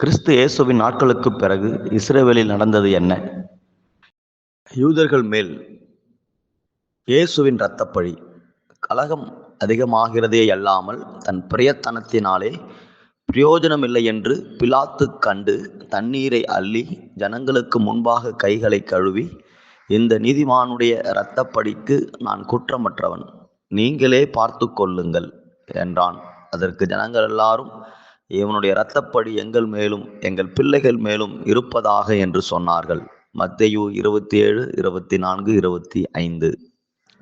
கிறிஸ்து இயேசுவின் நாட்களுக்கு பிறகு இஸ்ரேவேலில் நடந்தது என்ன? யூதர்கள் மேல் இயேசுவின் இரத்தப்பழி. கலகம் அதிகமாகிறதே அல்லாமல் தன் பிரியத்தனத்தினாலே பிரயோஜனமில்லை என்று பிலாத்து கண்டு தண்ணீரை அள்ளி ஜனங்களுக்கு முன்பாக கைகளை கழுவி இந்த நீதிமானுடைய இரத்தப்படிக்கு நான் குற்றமற்றவன். நீங்களே பார்த்து கொள்ளுங்கள் என்றான். அதற்கு ஜனங்கள் எல்லாரும் இவனுடைய இரத்தப்படி எங்கள் மேலும் எங்கள் பிள்ளைகள் மேலும் இருப்பதாக என்று சொன்னார்கள். மத்தையு இருபத்தி ஏழு இருபத்தி நான்கு இருபத்தி ஐந்து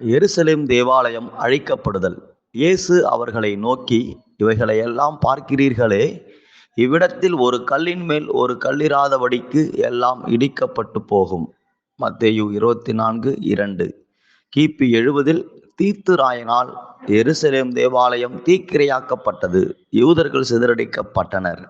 எருசலேம் தேவாலயம் அழிக்கப்படுதல். இயேசு அவர்களை நோக்கி இவைகளை எல்லாம் பார்க்கிறீர்களே இவ்விடத்தில் ஒரு கல்லின் மேல் ஒரு கல்லிராதபடிக்கு எல்லாம் இடிக்கப்பட்டு போகும். மத்தேயு இருபத்தி நான்கு இரண்டு. கிபி எழுபதில் தீத்துராயனால் எருசலேம் தேவாலயம் தீக்கிரையாக்கப்பட்டது. யூதர்கள் சிதறடிக்கப்பட்டனர்.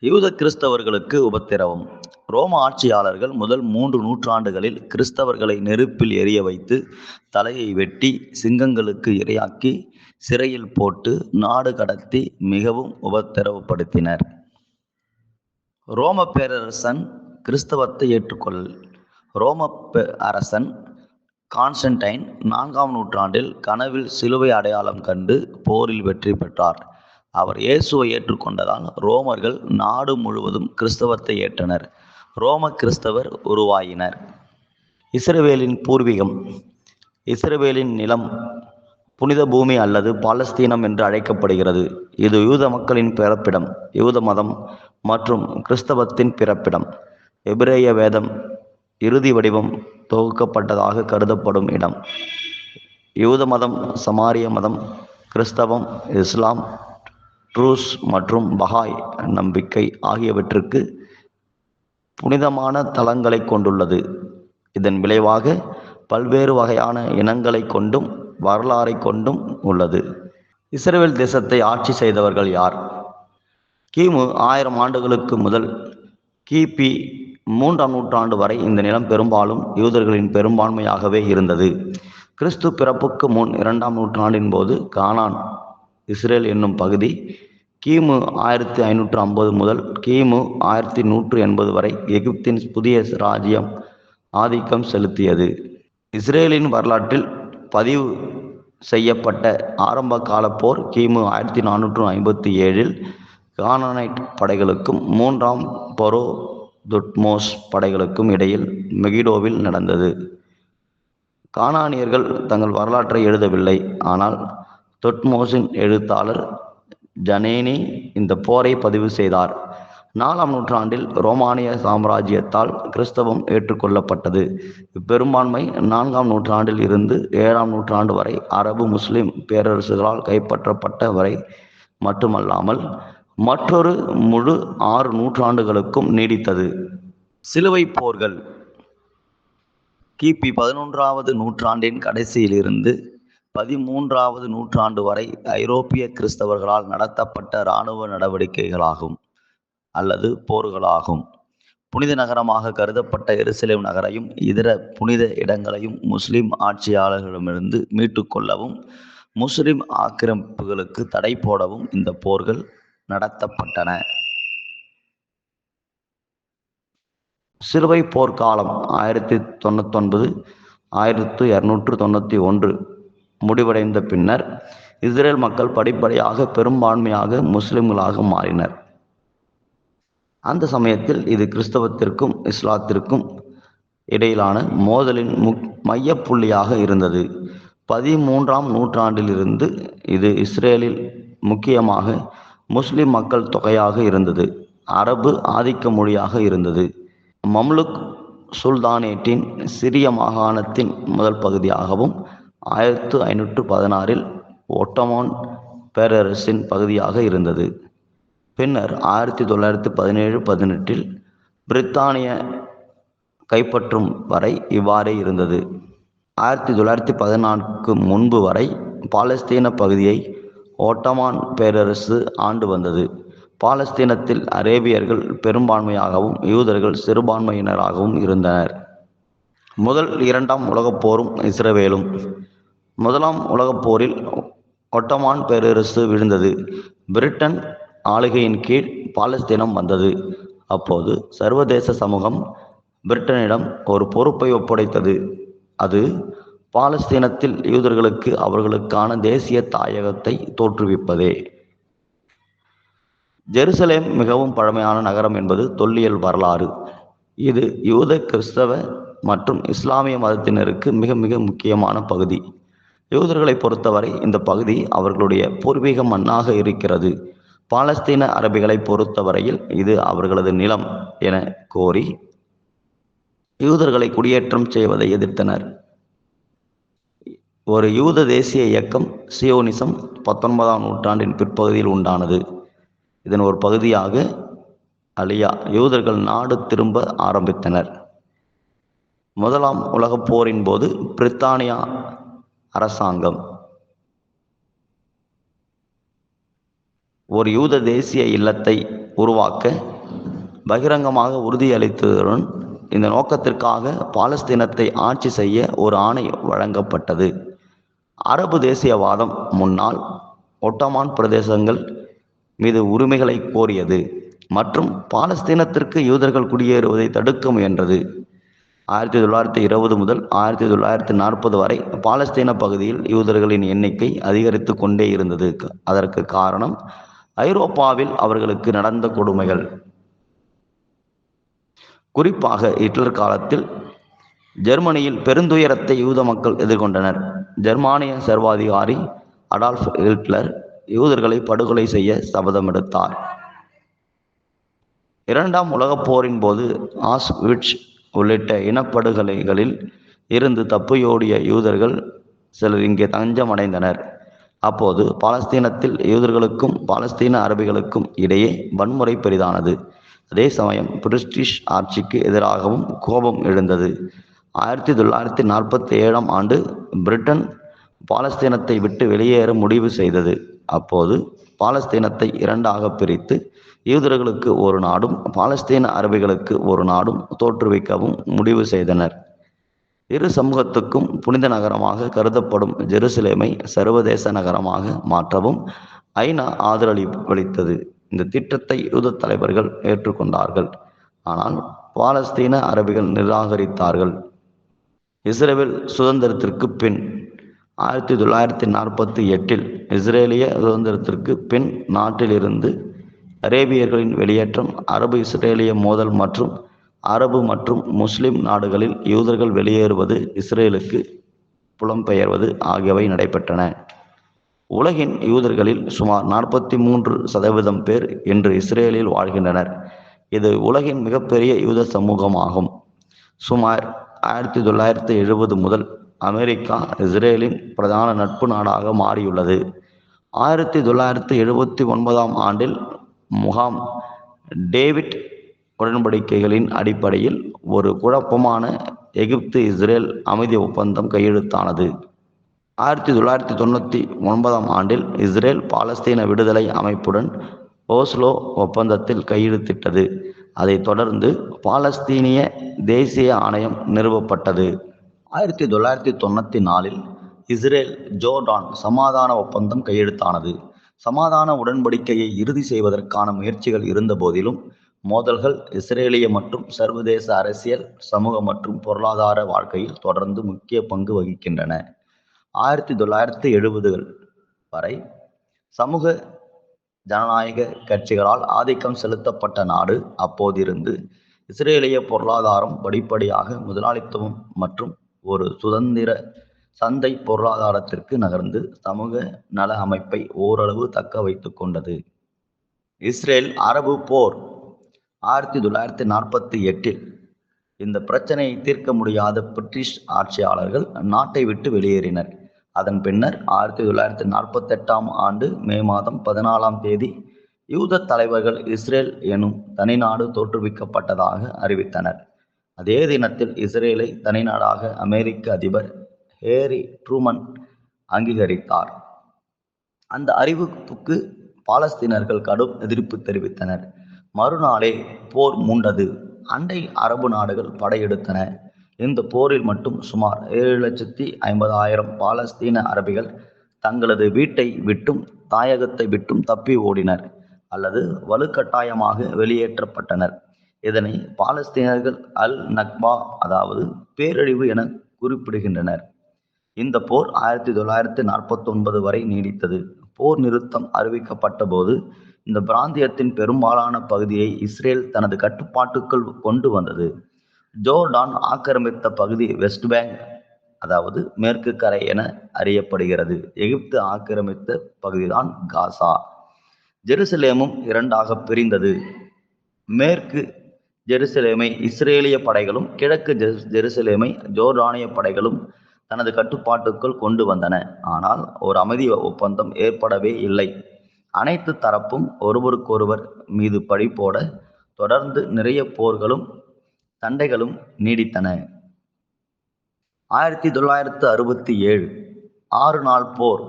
யூத கிறிஸ்தவர்களுக்கு உபத்திரவம். ரோம ஆட்சியாளர்கள் முதல் மூன்று நூற்றாண்டுகளில் கிறிஸ்தவர்களை நெருப்பில் எரிய வைத்து தலையை வெட்டி சிங்கங்களுக்கு இரையாக்கி சிறையில் போட்டு நாடு கடத்தி மிகவும் உபத்திரவப்படுத்தினர். ரோம பேரரசன் கிறிஸ்தவத்தை ஏற்றுக்கொள். ரோம அரசன் கான்ஸ்டன்டைன் நான்காம் நூற்றாண்டில் கனவில் சிலுவை அடையாளம் கண்டு போரில் வெற்றி பெற்றார். அவர் இயேசுவை ஏற்றுக்கொண்டதால் ரோமர்கள் நாடு முழுவதும் கிறிஸ்தவத்தை ஏற்றனர். ரோம கிறிஸ்தவர் உருவாயினர். இஸ்ரவேலின் பூர்வீகம். இஸ்ரவேலின் நிலம் புனித பூமி அல்லது பாலஸ்தீனம் என்று அழைக்கப்படுகிறது. இது யூத மக்களின் பிறப்பிடம் யூத மதம் மற்றும் கிறிஸ்தவத்தின் பிறப்பிடம். எபிரேய வேதம் இறுதி வடிவம் தொகுக்கப்பட்டதாக கருதப்படும் இடம். யூத மதம் சமாரிய மதம் கிறிஸ்தவம் இஸ்லாம் ட்ரூஸ் மற்றும் பஹாய் நம்பிக்கை ஆகியவற்றுக்கு புனிதமான தலங்களை கொண்டுள்ளது. இதன் விளைவாக பல்வேறு வகையான இனங்களை கொண்டும் வரலாறை கொண்டும் உள்ளது. இஸ்ரேல் தேசத்தை ஆட்சி செய்தவர்கள் யார்? கிமு ஆயிரம் ஆண்டுகளுக்கு முதல் கிபி மூன்றாம் நூற்றாண்டு வரை இந்த நிலம் பெரும்பாலும் யூதர்களின் பெரும்பான்மையாகவே இருந்தது. கிறிஸ்து பிறப்புக்கு முன் இரண்டாம் நூற்றாண்டின் போது கானான் இஸ்ரேல் என்னும் பகுதி கிமு ஆயிரத்தி ஐநூற்று ஐம்பது முதல் கிமு ஆயிரத்தி நூற்று எண்பது வரை எகிப்தின் புதிய ராஜ்யம் ஆதிக்கம் செலுத்தியது. இஸ்ரேலின் வரலாற்றில் பதிவு செய்யப்பட்ட ஆரம்ப கால போர் கிமு ஆயிரத்தி நானூற்று ஐம்பத்தி ஏழில் கானனைட் படைகளுக்கும் மூன்றாம் பொரோ துட்மோஸ் படைகளுக்கும் இடையில் மெகிடோவில் நடந்தது. கானானியர்கள் தங்கள் வரலாற்றை எழுதவில்லை. ஆனால் தொட்மோஸின் எழுத்தாளர் ஜனேனி இந்த போரை பதிவு செய்தார். நாலாம் நூற்றாண்டில் ரோமானிய சாம்ராஜ்யத்தால் கிறிஸ்தவம் ஏற்றுக்கொள்ளப்பட்டது. இப்பெரும்பான்மை நான்காம் நூற்றாண்டில் இருந்து ஏழாம் நூற்றாண்டு வரை அரபு முஸ்லிம் பேரரசுகளால் கைப்பற்றப்பட்ட வரை மட்டுமல்லாமல் மற்றொரு முழு ஆறு நூற்றாண்டுகளுக்கும் நீடித்தது. சிலுவை போர்கள். கிபி பதினொன்றாவது நூற்றாண்டின் கடைசியிலிருந்து பதிமூன்றாவது நூற்றாண்டு வரை ஐரோப்பிய கிறிஸ்தவர்களால் நடத்தப்பட்ட இராணுவ நடவடிக்கைகளாகும் அல்லது போர்களாகும். புனித நகரமாக கருதப்பட்ட எருசலேம் நகரையும் இதர புனித இடங்களையும் முஸ்லிம் ஆட்சியாளர்களிடமிருந்து மீட்டுக்கொள்ளவும் முஸ்லிம் ஆக்கிரமிப்புகளுக்கு தடை போடவும் இந்த போர்கள் நடத்தப்பட்டன. சிறுவை போர்க்காலம் ஆயிரத்தி தொண்ணூத்தொன்பது ஆயிரத்து இரநூற்று தொண்ணூற்றி ஒன்று முடிவடைந்த பின்னர் இஸ்ரேல் மக்கள் படிப்படியாக பெரும்பான்மையாக முஸ்லிம்களாக மாறினர். அந்த சமயத்தில் இது கிறிஸ்தவத்திற்கும் இஸ்லாத்திற்கும் இடையிலான மோதலின் முக் மையப்புள்ளியாக இருந்தது. பதிமூன்றாம் நூற்றாண்டிலிருந்து இது இஸ்ரேலில் முக்கியமாக முஸ்லிம் மக்கள் தொகையாக இருந்தது. அரபு ஆதிக்க மொழியாக இருந்தது. மம்லுக் சுல்தானேட்டின் சிறிய மாகாணத்தின் முதல் பகுதியாகவும் ஆயிரத்து ஐநூற்று பதினாறில் ஒட்டமான் பேரரசின் பகுதியாக இருந்தது. பின்னர் ஆயிரத்தி தொள்ளாயிரத்தி பதினேழு பதினெட்டில் பிரித்தானிய கைப்பற்றும் வரை இவ்வாறே இருந்தது. ஆயிரத்தி தொள்ளாயிரத்தி பதினான்கு முன்பு வரை பாலஸ்தீன பகுதியை ஓட்டமான் பேரரசு ஆண்டு வந்தது. பாலஸ்தீனத்தில் அரேபியர்கள் பெரும்பான்மையாகவும் யூதர்கள் சிறுபான்மையினராகவும் இருந்தனர். முதல் இரண்டாம் உலகப் போரும் இஸ்ரவேலும். முதலாம் உலகப் போரில் ஒட்டமான் பேரரசு விழுந்தது. பிரிட்டன் ஆளுகையின் கீழ் பாலஸ்தீனம் வந்தது. அப்போது சர்வதேச சமூகம் பிரிட்டனிடம் ஒரு பொறுப்பை ஒப்படைத்தது. அது பாலஸ்தீனத்தில் யூதர்களுக்கு அவர்களுக்கான தேசிய தாயகத்தை தோற்றுவிப்பதே. ஜெருசலேம் மிகவும் பழமையான நகரம் என்பது தொல்லியல் வரலாறு. இது யூத கிறிஸ்தவ மற்றும் இஸ்லாமிய மதத்தினருக்கு மிக மிக முக்கியமான பகுதி. யூதர்களை பொறுத்தவரை இந்த பகுதி அவர்களுடைய பூர்வீக மண்ணாக இருக்கிறது. பாலஸ்தீன அரபிகளை பொறுத்தவரையில் இது அவர்களது நிலம் என கோரி யூதர்களை குடியேற்றம் செய்வதை எதிர்த்தனர். ஒரு யூத தேசிய இயக்கம் சியோனிசம் பத்தொன்பதாம் நூற்றாண்டின் பிற்பகுதியில் உண்டானது. இதன் ஒரு பகுதியாக அலியா யூதர்கள் நாடு திரும்ப ஆரம்பித்தனர். முதலாம் உலகப் போரின் போது பிரித்தானியா அரசாங்கம் ஒரு யூத தேசிய இல்லத்தை உருவாக்க பகிரங்கமாக உறுதியளித்ததுடன் இந்த நோக்கத்திற்காக பாலஸ்தீனத்தை ஆட்சி செய்ய ஒரு ஆணை வழங்கப்பட்டது. அரபு தேசியவாதம் முன்னால் ஒட்டமான் பிரதேசங்கள் மீது உரிமைகளை கோரியது மற்றும் பாலஸ்தீனத்திற்கு யூதர்கள் குடியேறுவதை தடுக்க முயன்றது. ஆயிரத்தி தொள்ளாயிரத்தி இருபது முதல் ஆயிரத்தி தொள்ளாயிரத்தி நாற்பது வரை பாலஸ்தீன பகுதியில் யூதர்களின் எண்ணிக்கை அதிகரித்து கொண்டே இருந்தது. அதற்கு காரணம் ஐரோப்பாவில் அவர்களுக்கு நடந்த கொடுமைகள். குறிப்பாக ஹிட்லர் காலத்தில் ஜெர்மனியில் பெருந்துயரத்தை யூத மக்கள் எதிர்கொண்டனர். ஜெர்மானிய சர்வாதிகாரி அடால்ஃப் ஹிட்லர் யூதர்களை படுகொலை செய்ய சபதமெடுத்தார். இரண்டாம் உலகப் போரின் போது ஆஸ்விட்ச் உள்ளிட்ட இனப்படுகொலைகளில் இருந்து தப்பியோடிய யூதர்கள் சிலர் இங்கே தஞ்சமடைந்தனர். அப்போது பாலஸ்தீனத்தில் யூதர்களுக்கும் பாலஸ்தீன அரபிகளுக்கும் இடையே வன்முறை பெரிதானது. அதே சமயம் பிரிட்டிஷ் ஆட்சிக்கு எதிராகவும் கோபம் எழுந்தது. ஆயிரத்தி தொள்ளாயிரத்தி நாற்பத்தி ஏழாம் ஆண்டு பிரிட்டன் பாலஸ்தீனத்தை விட்டு வெளியேற முடிவு செய்தது. அப்போது பாலஸ்தீனத்தை இரண்டாக பிரித்து யூதர்களுக்கு ஒரு நாடும் பாலஸ்தீன அரபிகளுக்கு ஒரு நாடும் தோற்றுவிக்கவும் முடிவு செய்தனர். இரு சமூகத்துக்கும் புனித நகரமாக கருதப்படும் ஜெருசலேமை சர்வதேச நகரமாக மாற்றவும் ஐநா ஆதரவளித்தது. இந்த திட்டத்தை யூத தலைவர்கள் ஏற்றுக்கொண்டார்கள். ஆனால் பாலஸ்தீன அரபிகள் நிராகரித்தார்கள். இஸ்ரேல் சுதந்திரத்திற்கு பின் ஆயிரத்தி தொள்ளாயிரத்தி நாற்பத்தி எட்டில் இஸ்ரேலிய சுதந்திரத்திற்கு பின் நாட்டிலிருந்து அரேபியர்களின் வெளியேற்றம் அரபு இஸ்ரேலிய மோதல் மற்றும் அரபு மற்றும் முஸ்லிம் நாடுகளில் யூதர்கள் வெளியேறுவது இஸ்ரேலுக்கு புலம்பெயர்வது ஆகியவை நடைபெற்றன. உலகின் யூதர்களில் சுமார் நாற்பத்தி மூன்று சதவீதம் பேர் இன்று இஸ்ரேலில் வாழ்கின்றனர். இது உலகின் மிகப்பெரிய யூத சமூகமாகும். சுமார் ஆயிரத்தி தொள்ளாயிரத்தி எழுபது முதல் அமெரிக்கா இஸ்ரேலின் பிரதான நட்பு நாடாக மாறியுள்ளது. ஆயிரத்தி தொள்ளாயிரத்தி எழுபத்தி ஒன்பதாம் ஆண்டில் முகாம் டேவிட் உடன்படிக்கைகளின் அடிப்படையில் ஒரு குழப்பமான எகிப்து இஸ்ரேல் அமைதி ஒப்பந்தம் கையெழுத்தானது. ஆயிரத்தி தொள்ளாயிரத்தி தொண்ணூற்றி ஒன்பதாம் ஆண்டில் இஸ்ரேல் பாலஸ்தீன விடுதலை அமைப்புடன் ஓஸ்லோ ஒப்பந்தத்தில் கையெழுத்திட்டது. அதைத் தொடர்ந்து பாலஸ்தீனிய தேசிய ஆணையம் நிறுவப்பட்டது. ஆயிரத்தி தொள்ளாயிரத்தி தொண்ணூற்றி நாலில் இஸ்ரேல் ஜோர்டான் சமாதான ஒப்பந்தம் கையெழுத்தானது. சமாதான உடன்படிக்கையை இறுதி செய்வதற்கான முயற்சிகள் இருந்த போதிலும் மோதல்கள் இஸ்ரேலிய மற்றும் சர்வதேச அரசியல் சமூக மற்றும் பொருளாதார வாழ்க்கையில் தொடர்ந்து முக்கிய பங்கு வகிக்கின்றன. ஆயிரத்தி தொள்ளாயிரத்தி எழுபதுகள் வரை சமூக ஜனநாயக கட்சிகளால் ஆதிக்கம் செலுத்தப்பட்ட நாடு அப்போதிருந்து இஸ்ரேலிய பொருளாதாரம் படிப்படியாக முதலாளித்துவம் மற்றும் ஒரு சுதந்திர சந்தை பொருளாதாரத்திற்கு நகர்ந்து சமூக நல அமைப்பை ஓரளவு தக்க வைத்து கொண்டது. இஸ்ரேல் அரபு போர் ஆயிரத்தி தொள்ளாயிரத்தி நாற்பத்தி எட்டில் இந்த பிரச்சனையை தீர்க்க முடியாத பிரிட்டிஷ் ஆட்சியாளர்கள் நாட்டை விட்டு வெளியேறினர். அதன் பின்னர் ஆயிரத்தி தொள்ளாயிரத்தி நாற்பத்தி எட்டாம் ஆண்டு மே மாதம் பதினாலாம் தேதி யூத தலைவர்கள் இஸ்ரேல் எனும் தனிநாடு தோற்றுவிக்கப்பட்டதாக அறிவித்தனர். அதே தினத்தில் இஸ்ரேலை தனிநாடாக அமெரிக்க அதிபர் ஹேரி ட்ரூமன் அங்கீகரித்தார். அந்த அறிவிப்புக்கு பாலஸ்தீனர்கள் கடும் எதிர்ப்பு தெரிவித்தனர். மறுநாளே போர் மூண்டது. அண்டை அரபு நாடுகள் படையெடுத்தன. இந்த போரில் மட்டும் சுமார் ஏழு லட்சத்தி ஐம்பதாயிரம் பாலஸ்தீன அரபிகள் தங்களது வீட்டை விட்டும் தாயகத்தை விட்டும் தப்பி ஓடினர் அல்லது வலுக்கட்டாயமாக வெளியேற்றப்பட்டனர். இதனை பாலஸ்தீனர்கள் அல் நக்பா அதாவது பேரழிவு என குறிப்பிடுகின்றனர். இந்த போர் ஆயிரத்தி தொள்ளாயிரத்தி நாற்பத்தி ஒன்பது வரை நீடித்தது. போர் நிறுத்தம் அறிவிக்கப்பட்ட போது இந்த பிராந்தியத்தின் பெரும்பாலான பகுதியை இஸ்ரேல் தனது கட்டுப்பாட்டுக்குள் கொண்டு வந்தது. ஜோர்டான் ஆக்கிரமித்த பகுதி வெஸ்ட் பேங்க் அதாவது மேற்கு கரை என அறியப்படுகிறது. எகிப்து ஆக்கிரமித்த பகுதிதான் காசா. ஜெருசலேமும் இரண்டாக பிரிந்தது. மேற்கு ஜெருசலேமை இஸ்ரேலிய படைகளும் கிழக்கு ஜெருசலேமை ஜோர்டானிய படைகளும் தனது கட்டுப்பாட்டுக்குள் கொண்டு வந்தன. ஆனால் ஒரு அமைதி ஒப்பந்தம் ஏற்படவே இல்லை. அனைத்து தரப்பும் ஒருவருக்கொருவர் மீது பழி போட தொடர்ந்து நிறைய போர்களும் சண்டைகளும் நீடித்தன. ஆயிரத்தி தொள்ளாயிரத்து அறுபத்தி ஏழு ஆறு நாள் போர்.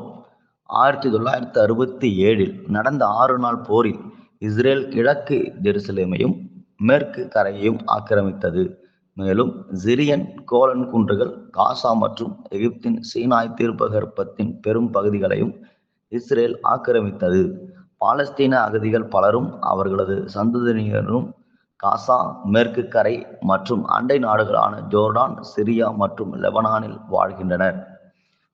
ஆயிரத்தி தொள்ளாயிரத்து அறுபத்தி ஏழில் நடந்த ஆறு நாள் போரில் இஸ்ரேல் கிழக்கு ஜெருசலேமையும் மேற்கு கரையையும் ஆக்கிரமித்தது. மேலும் சிரியன் கோலன் குன்றுகள் காசா மற்றும் எகிப்தின் சீனாய் தீர்ப்பகற்பத்தின் பெரும் பகுதிகளையும் இஸ்ரேல் ஆக்கிரமித்தது. பாலஸ்தீன அகதிகள் பலரும் அவர்களது சந்ததியினரும் காசா மேற்கு கரை மற்றும் அண்டை நாடுகளான ஜோர்டான் சிரியா மற்றும் லெபனானில் வாழ்கின்றனர்.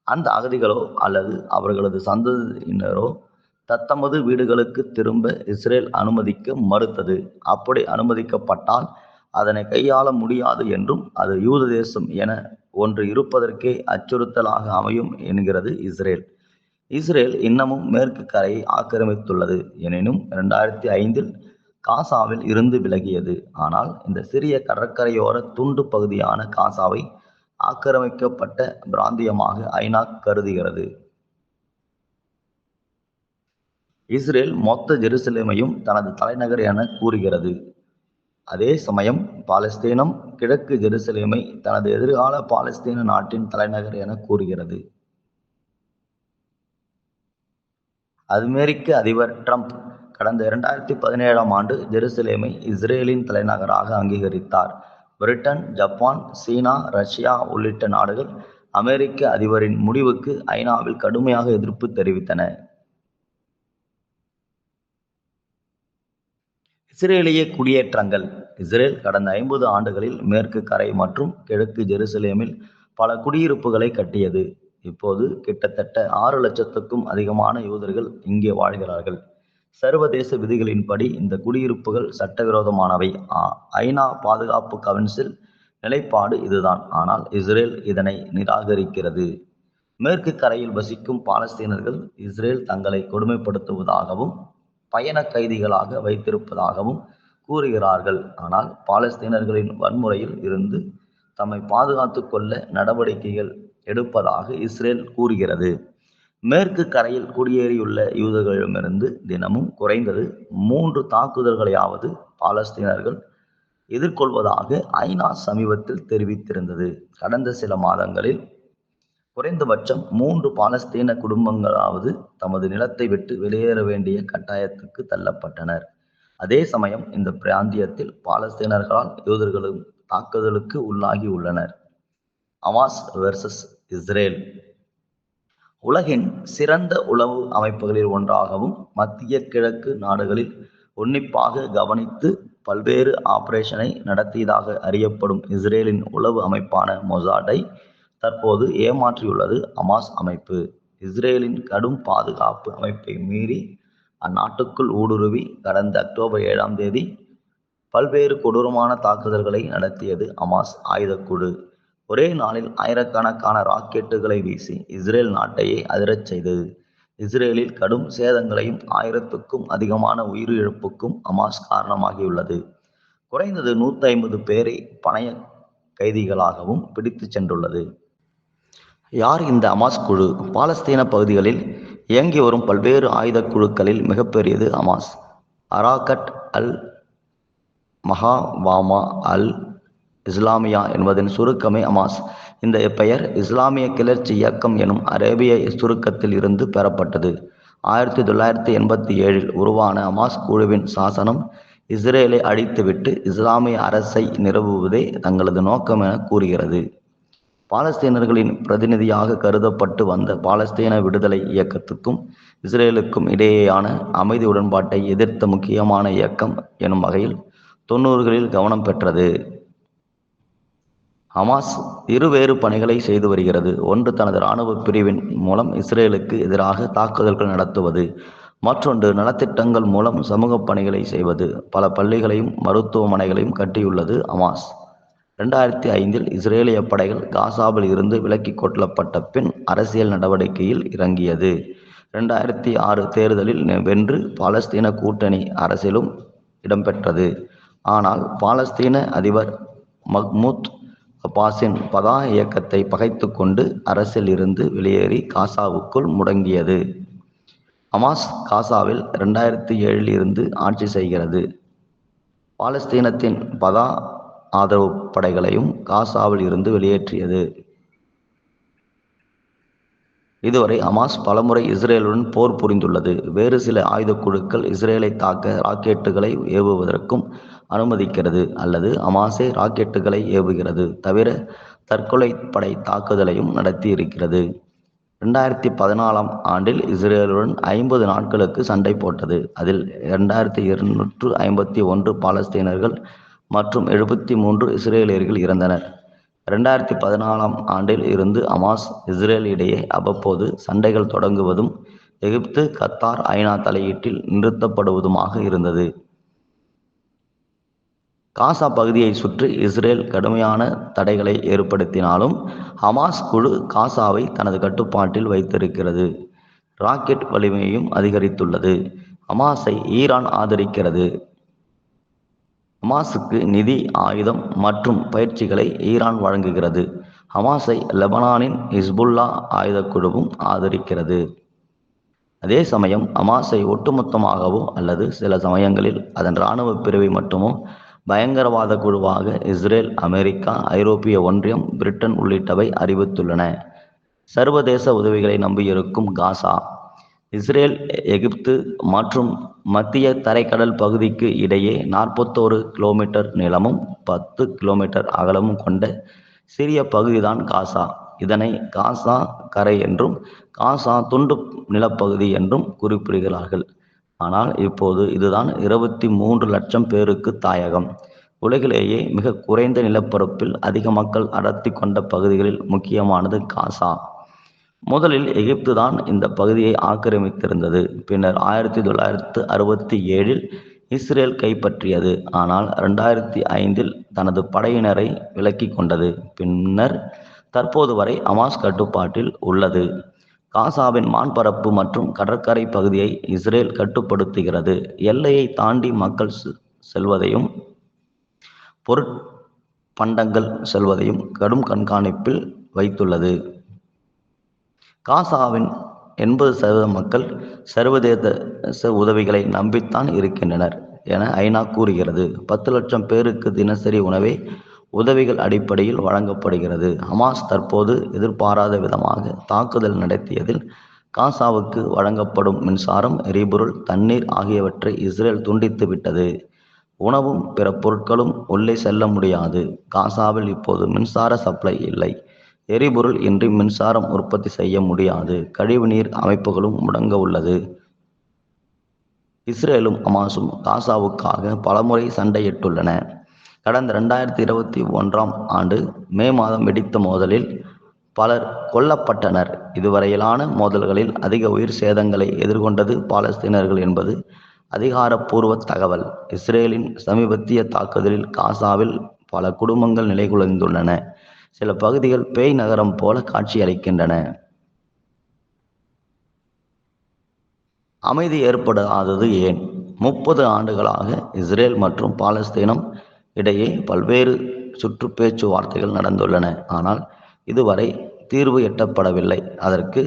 அந்த அகதிகளோ அல்லது அவர்களது சந்ததியினரோ தத்தமது வீடுகளுக்கு திரும்ப இஸ்ரேல் அனுமதிக்க மறுத்தது. அப்படி அனுமதிக்கப்பட்டால் அதனை கையாள முடியாது என்றும் அது யூத தேசம் என ஒன்று இருப்பதற்கே அச்சுறுத்தலாக அமையும் என்கிறது இஸ்ரேல். இஸ்ரேல் இன்னமும் மேற்கு கரையை ஆக்கிரமித்துள்ளது. எனினும் இரண்டாயிரத்தி ஐந்தில் காசாவில் இருந்து விலகியது. ஆனால் இந்த சிறிய கடற்கரையோர துண்டு பகுதியான காசாவை ஆக்கிரமிக்கப்பட்ட பிராந்தியமாக ஐநா கருதுகிறது. இஸ்ரேல் மொத்த ஜெருசலேமையும் தனது தலைநகர் என கூறுகிறது. அதே சமயம் பாலஸ்தீனம் கிழக்கு ஜெருசலேமை தனது எதிர்கால பாலஸ்தீன நாட்டின் தலைநகர் என கூறுகிறது. அமெரிக்க அதிபர் ட்ரம்ப் கடந்த இரண்டாயிரத்தி பதினேழாம் ஆண்டு ஜெருசலேமை இஸ்ரேலின் தலைநகராக அங்கீகரித்தார். பிரிட்டன் ஜப்பான் சீனா ரஷ்யா உள்ளிட்ட நாடுகள் அமெரிக்க அதிபரின் முடிவுக்கு ஐநாவில் கடுமையாக எதிர்ப்பு தெரிவித்தன. இஸ்ரேலிய குடியேற்றங்கள். இஸ்ரேல் கடந்த ஐம்பது ஆண்டுகளில் மேற்கு கரை மற்றும் கிழக்கு ஜெருசலேமில் பல குடியிருப்புகளை கட்டியது. இப்போது கிட்டத்தட்ட ஆறு லட்சத்துக்கும் அதிகமான யூதர்கள் இங்கே வாழ்கிறார்கள். சர்வதேச விதிகளின்படி இந்த குடியிருப்புகள் சட்டவிரோதமானவை. ஐநா பாதுகாப்பு கவுன்சில் நிலைப்பாடு இதுதான். ஆனால் இஸ்ரேல் இதனை நிராகரிக்கிறது. மேற்கு கரையில் வசிக்கும் பாலஸ்தீனர்கள் இஸ்ரேல் தங்களை கொடுமைப்படுத்துவதாகவும் பயண கைதிகளாக வைத்திருப்பதாகவும் கூறுகிறார்கள். ஆனால் பாலஸ்தீனர்களின் வன்முறையில் இருந்து தம்மை பாதுகாத்து கொள்ள நடவடிக்கைகள் எடுப்பதாக இஸ்ரேல் கூறுகிறது. மேற்கு கரையில் குடியேறியுள்ள யூதர்களிடமிருந்து தினமும் குறைந்தது மூன்று தாக்குதல்களையாவது பாலஸ்தீனர்கள் எதிர்கொள்வதாக ஐநா சமீபத்தில் தெரிவித்திருந்தது. கடந்த சில மாதங்களில் குறைந்தபட்சம் மூன்று பாலஸ்தீன குடும்பங்களாவது தமது நிலத்தை விட்டு வெளியேற வேண்டிய கட்டாயத்துக்கு தள்ளப்பட்டனர். அதே சமயம் இந்த பிராந்தியத்தில் பாலஸ்தீனர்களால் யூதர்களும் தாக்குதலுக்கு உள்ளாகி உள்ளனர். அமாஸ் வெர்சஸ் இஸ்ரேல் உலகின் சிறந்த உளவு அமைப்புகளில் ஒன்றாகவும் மத்திய கிழக்கு நாடுகளில் உன்னிப்பாக கவனித்து பல்வேறு ஆபரேஷனை நடத்தியதாக அறியப்படும் இஸ்ரேலின் உளவு அமைப்பான மொசாடை தற்போது ஏமாற்றியுள்ளது அமாஸ் அமைப்பு. இஸ்ரேலின் கடும் பாதுகாப்பு அமைப்பை மீறி அந்நாட்டுக்குள் ஊடுருவி கடந்த அக்டோபர் ஏழாம் தேதி பல்வேறு கொடூரமான தாக்குதல்களை நடத்தியது அமாஸ் ஆயுதக்குழு. ஒரே நாளில் ஆயிரக்கணக்கான ராக்கெட்டுகளை வீசி இஸ்ரேல் நாட்டையே அதிரச் செய்தது. இஸ்ரேலில் கடும் சேதங்களையும் ஆயிரத்துக்கும் அதிகமான உயிரிழப்புக்கும் அமாஸ் காரணமாகியுள்ளது. குறைந்தது நூற்றி ஐம்பது பேரை பணைய கைதிகளாகவும் பிடித்து சென்றுள்ளது. யார் இந்த அமாஸ் குழு? பாலஸ்தீன பகுதிகளில் இயங்கி வரும் பல்வேறு ஆயுத குழுக்களில் மிகப்பெரியது அமாஸ் அராகட் அல் மகாவாமா அல் இஸ்லாமியா என்பதன் சுருக்கமே அமாஸ். இந்த பெயர் இஸ்லாமிய கிளர்ச்சி இயக்கம் எனும் அரேபிய சுருக்கத்தில் இருந்து பெறப்பட்டது. ஆயிரத்தி தொள்ளாயிரத்தி எண்பத்தி ஏழில் உருவான அமாஸ் குழுவின் சாசனம் இஸ்ரேலை அழித்துவிட்டு இஸ்லாமிய அரசை நிறுவுவதே தங்களது நோக்கம் என கூறுகிறது. பாலஸ்தீனர்களின் பிரதிநிதியாக கருதப்பட்டு வந்த பாலஸ்தீன விடுதலை இயக்கத்துக்கும் இஸ்ரேலுக்கும் இடையேயான அமைதி உடன்பாட்டை எதிர்த்த முக்கியமான இயக்கம் எனும் வகையில் தொண்ணூறுகளில் கவனம் பெற்றது. ஹமாஸ் இருவேறு பணிகளை செய்து வருகிறது. ஒன்று தனது இராணுவ பிரிவின் மூலம் இஸ்ரேலுக்கு எதிராக தாக்குதல்கள் நடத்துவது மற்றொன்று நலத்திட்டங்கள் மூலம் சமூக பணிகளை செய்வது. பல பள்ளிகளையும் மருத்துவமனைகளையும் கட்டியுள்ளது ஹமாஸ். ரெண்டாயிரத்தி ஐந்தில் இஸ்ரேலிய படைகள் காசாவில் இருந்து விலக்கி கொள்ளப்பட்ட பின் அரசியல் நடவடிக்கையில் இறங்கியது. ரெண்டாயிரத்தி ஆறு தேர்தலில் வென்று பாலஸ்தீன கூட்டணி அரசிலும் இடம்பெற்றது. ஆனால் பாலஸ்தீன அதிபர் மஹ்மூத் அப்பாஸின் பதா இயக்கத்தை பகைத்து கொண்டு அரசில் இருந்து வெளியேறி காசாவுக்குள் முடங்கியது. ஹமாஸ் காசாவில் ரெண்டாயிரத்தி ஏழில் இருந்து ஆட்சி செய்கிறது. பாலஸ்தீனத்தின் பதா ஆதரவு படைகளையும் காசாவில் இருந்து வெளியேற்றியது. இதுவரை ஹமாஸ் பலமுறை இஸ்ரேலுடன் போர் புரிந்துள்ளது. வேறு சில ஆயுதக் குழுக்கள் இஸ்ரேலை தாக்க ராக்கெட்டுகளை ஏவுவதற்கும் அனுமதிக்கிறது அல்லது அமாசே ராக்கெட்டுகளை ஏவுகிறது தவிர தற்கொலை படை தாக்குதலையும் நடத்தி இருக்கிறது ரெண்டாயிரத்தி பதினாலாம் ஆண்டில் இஸ்ரேலுடன் ஐம்பது நாட்களுக்கு சண்டை போட்டது. அதில் இரண்டாயிரத்தி இருநூற்று ஐம்பத்தி ஒன்று பாலஸ்தீனர்கள் மற்றும் எழுபத்தி மூன்று இஸ்ரேலியர்கள் இறந்தனர். ரெண்டாயிரத்தி பதினாலாம் ஆண்டில் இருந்து அமாஸ் இஸ்ரேல் இடையே அவ்வப்போது சண்டைகள் தொடங்குவதும் எகிப்து கத்தார் ஐநா தலையீட்டில் நிறுத்தப்படுவதுமாக இருந்தது. காசா பகுதியை சுற்றி இஸ்ரேல் கடுமையான தடைகளை ஏற்படுத்தினாலும் ஹமாஸ் குழு காசாவை தனது கட்டுப்பாட்டில் வைத்திருக்கிறது. ராக்கெட் வலிமையையும் அதிகரித்துள்ளது. ஹமாஸை ஈரான் ஆதரிக்கிறது. ஹமாஸுக்கு நிதி ஆயுதம் மற்றும் பயிற்சிகளை ஈரான் வழங்குகிறது. ஹமாஸை லெபனானின் ஹிஸ்புல்லா ஆயுதக் குழுவும் ஆதரிக்கிறது. அதே சமயம் ஹமாஸை ஒட்டுமொத்தமாகவோ அல்லது சில சமயங்களில் அதன் இராணுவ பிரிவை மட்டுமோ பயங்கரவாத குழுவாக இஸ்ரேல் அமெரிக்கா ஐரோப்பிய ஒன்றியம் பிரிட்டன் உள்ளிட்டவை அறிவித்துள்ளன. சர்வதேச உதவிகளை நம்பியிருக்கும் காசா இஸ்ரேல் எகிப்து மற்றும் மத்திய தரைக்கடல் பகுதிக்கு இடையே நாற்பத்தோரு கிலோமீட்டர் நீளமும் பத்து கிலோமீட்டர் அகலமும் கொண்ட சிறிய பகுதிதான் காசா. இதனை காசா கரை என்றும் காசா துண்டு நிலப்பகுதி என்றும் குறிப்பிடுகிறார்கள். ஆனால் இப்போது இதுதான் இருபத்தி மூன்று லட்சம் பேருக்கு தாயகம். உலகிலேயே மிக குறைந்த நிலப்பரப்பில் அதிக மக்கள் அடர்த்தி கொண்ட பகுதிகளில் முக்கியமானது காசா. முதலில் எகிப்து தான் இந்த பகுதியை ஆக்கிரமித்திருந்தது. பின்னர் ஆயிரத்தி தொள்ளாயிரத்து அறுபத்தி ஏழில் இஸ்ரேல் கைப்பற்றியது. ஆனால் ரெண்டாயிரத்தி ஐந்தில் தனது படையினரை விலக்கி கொண்டது. பின்னர் தற்போது வரை அமாஸ் கட்டுப்பாட்டில் உள்ளது. காசாவின் மான்பரப்பு மற்றும் கடற்கரை பகுதியை இஸ்ரேல் கட்டுப்படுத்துகிறது. எல்லையை தாண்டி மக்கள் செல்வதையும் பொருட்பண்டங்கள் செல்வதையும் கடும் கண்காணிப்பில் வைத்துள்ளது. காசாவின் எண்பது சதவீத மக்கள் சர்வதேச உதவிகளை நம்பித்தான் இருக்கின்றனர் என ஐநா கூறுகிறது. பத்து லட்சம் பேருக்கு தினசரி உணவை உதவிகள் அடிப்படையில் வழங்கப்படுகிறது. ஹமாஸ் தற்போது எதிர்பாராத விதமாக தாக்குதல் நடத்தியதில் காசாவுக்கு வழங்கப்படும் மின்சாரம் எரிபொருள் தண்ணீர் ஆகியவற்றை இஸ்ரேல் துண்டித்து விட்டது. உணவும் பிற பொருட்களும் உள்ளே செல்ல முடியாது. காசாவில் இப்போது மின்சார சப்ளை இல்லை. எரிபொருள் இன்றி மின்சாரம் உற்பத்தி செய்ய முடியாது. கழிவுநீர் அமைப்புகளும் முடங்க உள்ளது. இஸ்ரேலும் அமாசும் காசாவுக்காக பலமுறை சண்டையிட்டுள்ளன. கடந்த ரெண்டாயிரத்தி இருபத்தி ஒன்றாம் ஆண்டு மே மாதம் வெடித்த மோதலில் பலர் கொல்லப்பட்டனர். இதுவரையிலான மோதல்களில் அதிக உயிர் சேதங்களை எதிர்கொண்டது பாலஸ்தீனர்கள் என்பது அதிகாரப்பூர்வ தகவல். இஸ்ரேலின் சமீபத்திய தாக்குதலில் காசாவில் பல குடும்பங்கள் நிலைகுலைந்துள்ளன. சில பகுதிகள் பேய் நகரம் போல காட்சியளிக்கின்றன. அமைதி ஏற்படாதது ஏன்? முப்பது ஆண்டுகளாக இஸ்ரேல் மற்றும் பாலஸ்தீனம் இடையே பல்வேறு சுற்று பேச்சுவார்த்தைகள் நடந்துள்ளன. ஆனால் இதுவரை தீர்வு எட்டப்படவில்லை. அதற்கு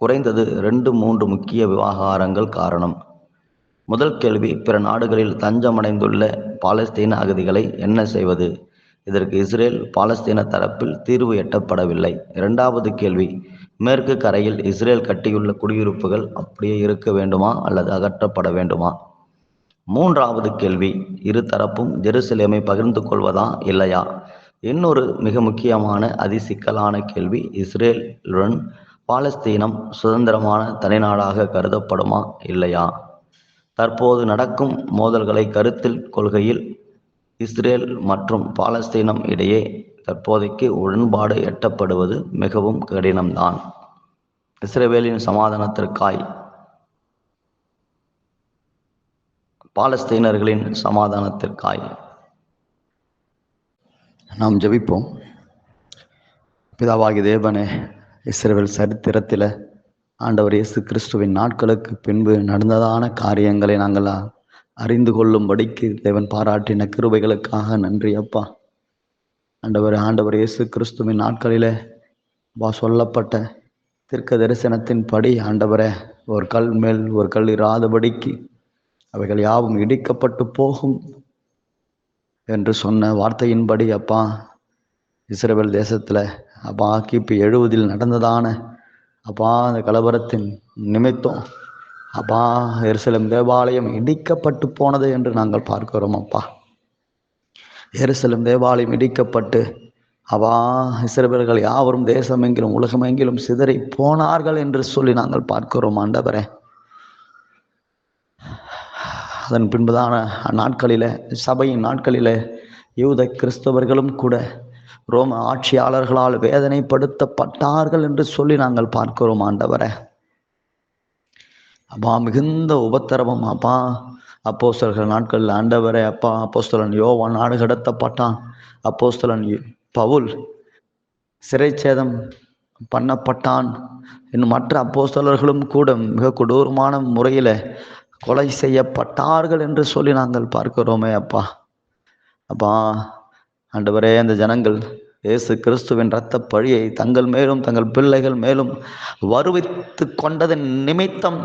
குறைந்தது ரெண்டு மூன்று முக்கிய விவகாரங்கள் காரணம். முதல் கேள்வி பிற நாடுகளில் தஞ்சமடைந்துள்ள பாலஸ்தீன அகதிகளை என்ன செய்வது? இதற்கு இஸ்ரேல் பாலஸ்தீன தரப்பில் தீர்வு எட்டப்படவில்லை. இரண்டாவது கேள்வி மேற்கு கரையில் இஸ்ரேல் கட்டியுள்ள குடியிருப்புகள் அப்படியே இருக்க வேண்டுமா அல்லது அகற்றப்பட வேண்டுமா? மூன்றாவது கேள்வி இரு தரப்பும் ஜெருசலேமை பகிர்ந்து கொள்வதா இல்லையா? இன்னொரு மிக முக்கியமான அதிசிக்கலான கேள்வி இஸ்ரேலுடன் பாலஸ்தீனம் சுதந்திரமான தனிநாடாக கருதப்படுமா இல்லையா? தற்போது நடக்கும் மோதல்களை கருத்தில் கொள்கையில் இஸ்ரேல் மற்றும் பாலஸ்தீனம் இடையே தற்போதைக்கு உடன்பாடு எட்டப்படுவது மிகவும் கடினம்தான். இஸ்ரேலின் சமாதானத்திற்காய் பாலஸ்தீனர்களின் சமாதானத்திற்காய். நாம் ஜெபிப்போம். பிதாவாகி தேவனே இஸ்ரேல் சரித்திரத்தில் ஆண்டவர் இயேசு கிறிஸ்துவின் நாட்களுக்கு பின்பு நடந்ததான காரியங்களை நாங்கள் அறிந்து கொள்ளும்படிக்கு தேவன் பாராட்டின கிருபைகளுக்காக நன்றி அப்பா. ஆண்டவர் ஆண்டவர் இயேசு கிறிஸ்துவின் நாட்களில் வா சொல்லப்பட்ட தீர்க்க தரிசனத்தின் படி ஆண்டவரே ஒரு கல் மேல் ஒரு கல் இராதபடிக்கு அவைகள் யாவும் இடிக்கப்பட்டு போகும் என்று சொன்ன வார்த்தையின்படி அப்பா இஸ்ரேல் தேசத்தில் அப்பா கிபி எழுபதில் நடந்ததான அப்பா அந்த கலவரத்தின் நிமித்தம் அப்பா எருசலம் தேவாலயம் இடிக்கப்பட்டு போனது என்று நாங்கள் பார்க்கிறோம் அப்பா. எருசலம் தேவாலயம் இடிக்கப்பட்டு அவா இஸ்ரவேல்கள் யாவரும் தேசமெங்கிலும் உலகமெங்கிலும் சிதறி போனார்கள் என்று சொல்லி நாங்கள் பார்க்கிறோம் ஆண்டவரே. அதன் பின்புதான நாட்களில் சபையின் நாட்களில் யூத கிறிஸ்தவர்களும் கூட ரோம ஆட்சியாளர்களால் வேதனைப்படுத்தப்பட்டார்கள் என்று சொல்லி நாங்கள் பார்க்கிறோம் ஆண்டவரை. அப்பா மிகுந்த உபத்திரவம் அப்பா. அப்போஸ்தலர்கள் நாட்களில் ஆண்டவரே அப்பா. அப்போஸ்தலன் யோவான் நாடு கடத்தப்பட்டான். அப்போஸ்தலன் பவுல் சிறைச்சேதம் பண்ணப்பட்டான். இன்னும் மற்ற அப்போஸ்தலர்களும் கூட மிக கொடூரமான முறையில் கொலை செய்யப்பட்டார்கள் என்று சொல்லி நாங்கள் பார்க்கிறோமே அப்பா. அப்பா ஆண்டவரே அந்த ஜனங்கள் இயேசு கிறிஸ்துவின் இரத்த பழியை தங்கள் மேலும் தங்கள் பிள்ளைகள் மேலும் வருவித்து கொண்டதன் நிமித்தம்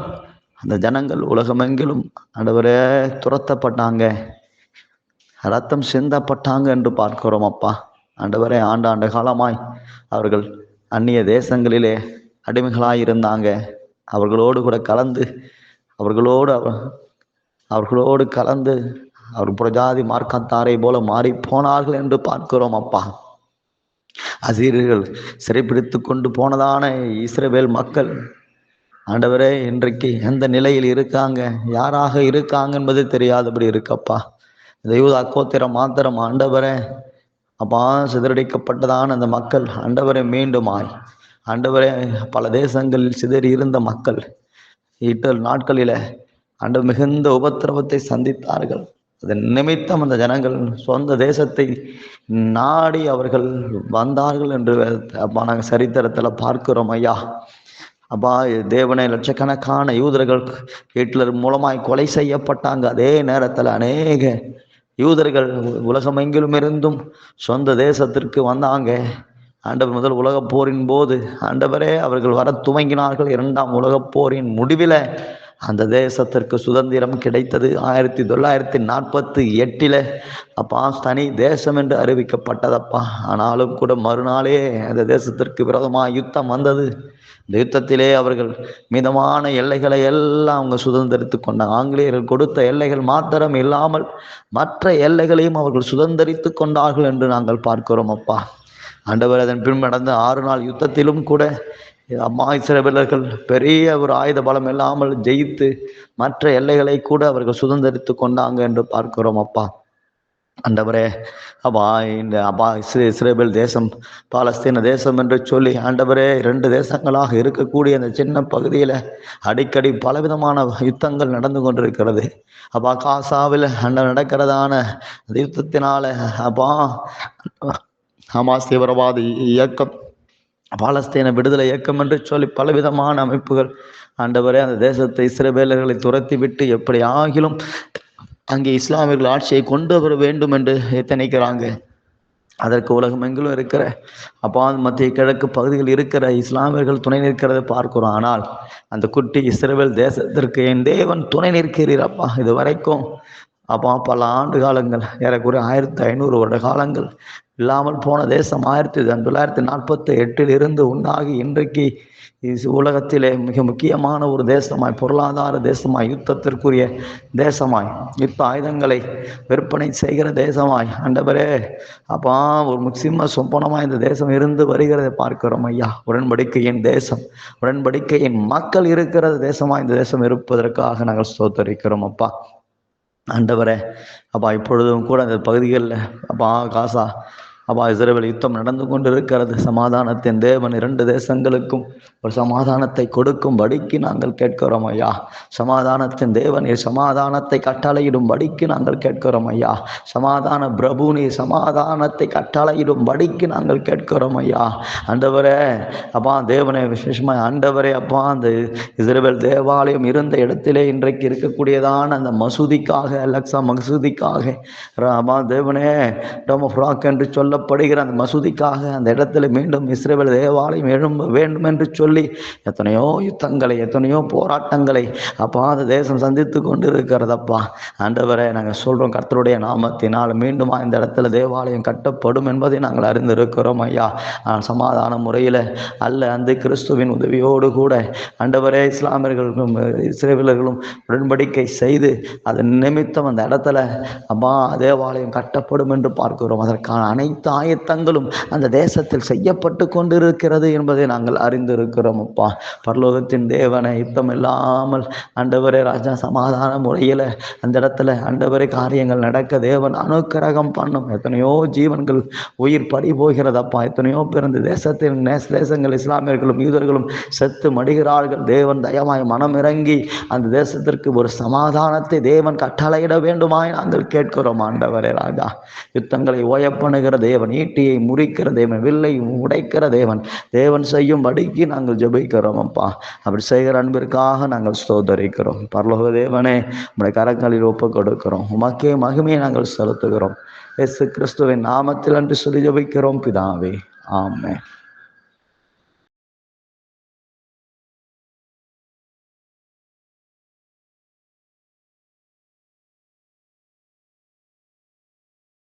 அந்த ஜனங்கள் உலகமெங்கிலும் ஆண்டவரே துரத்தப்பட்டாங்க. ரத்தம் சிந்தப்பட்டாங்க என்று பார்க்கிறோம் அப்பா. ஆண்டவரே ஆண்டாண்டு காலமாய் அவர்கள் அந்நிய தேசங்களிலே அடிமைகளாயிருந்தாங்க. அவர்களோடு கூட கலந்து அவர்களோடு அவர்களோடு கலந்து அவர் புரஜாதி மார்க்கத்தாரை போல மாறி போனார்கள் என்று பார்க்கிறோம் அப்பா. அசீரியர்கள் சிறைப்பிடித்து கொண்டு போனதான இஸ்ரேவேல் மக்கள் ஆண்டவரே இன்றைக்கு எந்த நிலையில் இருக்காங்க? யாராக இருக்காங்க என்பது தெரியாதபடி இருக்கப்பா. தெய்வதா கோத்திரம் மாத்திரம் ஆண்டவரே. அப்பா சிதறடிக்கப்பட்டதான அந்த மக்கள் ஆண்டவரை மீண்டுமாய். ஆண்டவரே பல தேசங்களில் சிதறி இருந்த மக்கள் இட்டல் நாட்களில அன்று மிகுந்த உபத்திரவத்தை சந்தித்தார்கள். அதன் நிமித்தம் அந்த ஜனங்கள் சொந்த தேசத்தை நாடி அவர்கள் வந்தார்கள் என்று அப்பா நாங்கள் சரித்திரத்தில் பார்க்கிறோம் ஐயா. அப்பா தேவனை லட்சக்கணக்கான யூதர்கள் ஹிட்லர் மூலமாய் கொலை செய்யப்பட்டாங்க. அதே நேரத்தில் அநேக யூதர்கள் உலகமெங்கிலும் இருந்தும் சொந்த தேசத்திற்கு வந்தாங்க. ஆண்டவர் முதல் உலகப் போரின் போது ஆண்டவரே அவர்கள் வர துவங்கினார்கள். இரண்டாம் உலகப் போரின் முடிவில் அந்த தேசத்திற்கு சுதந்திரம் கிடைத்தது. ஆயிரத்தி தொள்ளாயிரத்தி நாற்பத்தி எட்டில் அப்பா தனி தேசம் என்று அறிவிக்கப்பட்டதப்பா. ஆனாலும் கூட மறுநாளே அந்த தேசத்திற்கு விரோதமாக யுத்தம் வந்தது. இந்த யுத்தத்திலே அவர்கள் மிதமான எல்லைகளை எல்லாம் அவங்க சுதந்திரித்து கொண்டாங்க ஆங்கிலேயர்கள் கொடுத்த எல்லைகள் மாத்திரம் இல்லாமல் மற்ற எல்லைகளையும் அவர்கள் சுதந்திரித்து கொண்டார்கள் என்று நாங்கள் பார்க்கிறோம் அப்பா. ஆண்டவர் அதன் பின் நடந்த ஆறு நாள் யுத்தத்திலும் கூட அம்மா இஸ்ரவேலர்கள் பெரிய ஒரு ஆயுத பலம் இல்லாமல் ஜெயித்து மற்ற எல்லைகளை கூட அவர்கள் சுதந்திரித்து கொண்டாங்க என்று பார்க்கிறோம் அப்பா. ஆண்டவரே அப்பா இந்த அப்பா இஸ்ரே இஸ்ரேபேல் தேசம் பாலஸ்தீன தேசம் என்று சொல்லி ஆண்டவரே இரண்டு தேசங்களாக இருக்கக்கூடிய அந்த சின்ன பகுதியில் அடிக்கடி பலவிதமான யுத்தங்கள் நடந்து கொண்டிருக்கிறது. அப்பா காசாவில் அண்ட நடக்கிறதான அந்த யுத்தத்தினால அப்பா ஹமாஸ் தீவிரவாத இயக்கம் பாலஸ்தீன விடுதலை இயக்கம் என்று சொல்லி பலவிதமான அமைப்புகள் ஆண்டவரே அந்த தேசத்தை இஸ்ரவேலர்களை துரத்தி விட்டு எப்படி ஆகிலும் அங்கே இஸ்லாமியர்கள் ஆட்சியை கொண்டு வர வேண்டும் என்று எத்தனைக்கிறாங்க? அதற்கு உலகம் எங்கிலும் இருக்கிற அப்பா மத்திய கிழக்கு பகுதியில் இருக்கிற இஸ்லாமியர்கள் துணை நிற்கிறதை பார்க்கிறோம். ஆனால் அந்த குட்டி இஸ்ரேல் தேசத்திற்கு என் தேவன் துணை நிற்கிறீர் அப்பா. இது வரைக்கும் அப்போ பல ஆண்டு காலங்கள் ஏறக்குறைய ஆயிரத்தி ஐநூறு வருட காலங்கள் இல்லாமல் போன தேசம் ஆயிரத்தி தொள்ளாயிரத்தி நாற்பத்தி எட்டில் இருந்து உண்டாகி இன்றைக்கு உலகத்திலே மிக முக்கியமான ஒரு தேசமாய் பொருளாதார தேசமாய் யுத்தத்திற்குரிய தேசமாய் யுத்த ஆயுதங்களை விற்பனை செய்கிற தேசமாய். ஆண்டவரே அப்பா ஒரு சிம்ம சொப்பனமாய் இந்த தேசம் இருந்து வருகிறதை பார்க்கிறோம் ஐயா. உடன்படிக்கையின் தேசம் உடன்படிக்கையின் மக்கள் இருக்கிற தேசமாய் இந்த தேசம் இருப்பதற்காக நாங்கள் ஸ்தோத்தரிக்கிறோம் அப்பா. ஆண்டவரே அப்பா இப்பொழுதும் கூட அந்த பகுதிகளில் அப்பா காசா அப்பா இஸ்ரேல் யுத்தம் நடந்து கொண்டிருக்கிறது. சமாதானத்தின் தேவன் இரண்டு தேசங்களுக்கும் ஒரு சமாதானத்தை கொடுக்கும்படிக்கு நாங்கள் கேட்கிறோம் ஐயா. சமாதானத்தின் தேவன் நீர் சமாதானத்தை கட்டளையிடும்படிக்கு நாங்கள் கேட்கிறோம் ஐயா. சமாதான பிரபு நீ சமாதானத்தை கட்டளையிடும்படிக்கு நாங்கள் கேட்கிறோம் ஐயா. ஆண்டவரே அப்பா தேவனே விசேஷமாக ஆண்டவரே அப்பா அந்த இஸ்ரேல் தேவாலயம் இருந்த இடத்திலே இன்றைக்கு இருக்கக்கூடியதான அந்த மசூதிக்காக அலக்ஸா மசூதிக்காக அப்பா தேவனே டோம ஃப்ராக் என்று சொல்லப்படுகிற அந்த மசூதிக்காக அந்த இடத்துல மீண்டும் இஸ்ரேல் தேவாலயம் எழும்ப வேண்டும் என்று சொல்லி எத்தனையோ யுத்தங்களை எத்தனையோ போராட்டங்களை அப்பா அந்த தேசம் சந்தித்து கொண்டு இருக்கிறதப்பா ஆண்டவரே நாங்கள் சொல்கிறோம் கர்த்தருடைய நாமத்தினால் மீண்டும் இந்த இடத்துல தேவாலயம் கட்டப்படும் என்பதை நாங்கள் அறிந்திருக்கிறோம் ஐயா. சமாதான முறையில் அல்ல அந்த கிறிஸ்துவின் உதவியோடு கூட ஆண்டவரே இஸ்லாமியர்களும் இஸ்ரேவியர்களும் உடன்படிக்கை செய்து அதன் நிமித்தம் அந்த இடத்துல அப்பா தேவாலயம் கட்டப்படும் என்று பார்க்கிறோம். அதற்கான அனைத்து ஆயத்தங்களும் அந்த தேசத்தில் செய்யப்பட்டு கொண்டிருக்கிறது என்பதை நாங்கள் அறிந்திருக்கிறோம் அப்பா பரலோகத்தின் தேவனை யுத்தம் இல்லாமல் ஆண்டவரே ராஜா சமாதான முறையில் அந்த இடத்துல ஆண்டவரே காரியங்கள் நடக்க தேவன் அனுக்கிரகம் பண்ணும். எத்தனையோ ஜீவன்கள் உயிர் படி போகிறதப்பா. எத்தனையோ பிறந்த தேசத்தின் நேச தேசங்கள் இஸ்லாமியர்களும் யூதர்களும் செத்து மடிகிறார்கள். தேவன் தயமாய் மனம் இறங்கி அந்த தேசத்திற்கு ஒரு சமாதானத்தை தேவன் கட்டளையிட வேண்டுமாய் நாங்கள் கேட்கிறோம் ஆண்டவரே ராஜா. யுத்தங்களை ஓயப்பண்ணுகிற தேவன் ஈட்டியை முறிக்கிற தேவன் வில்லை உடைக்கிற தேவன். தேவன் செய்யும் படிக்கு நாங்கள் ஜபிக்கிறோம் அப்பா அப்படி செய்கிற அன்பிற்காக நாங்கள் ஸ்தோதரிக்கிறோம் பரலோக தேவனே உடைய கரங்களில் ஒப்பு கொடுக்கிறோம் உமக்கே மகிமையை நாங்கள் செலுத்துகிறோம். எஸ் கிறிஸ்துவின் நாமத்தில் அன்று சொல்லி ஜபிக்கிறோம். பிதாவே ஆமே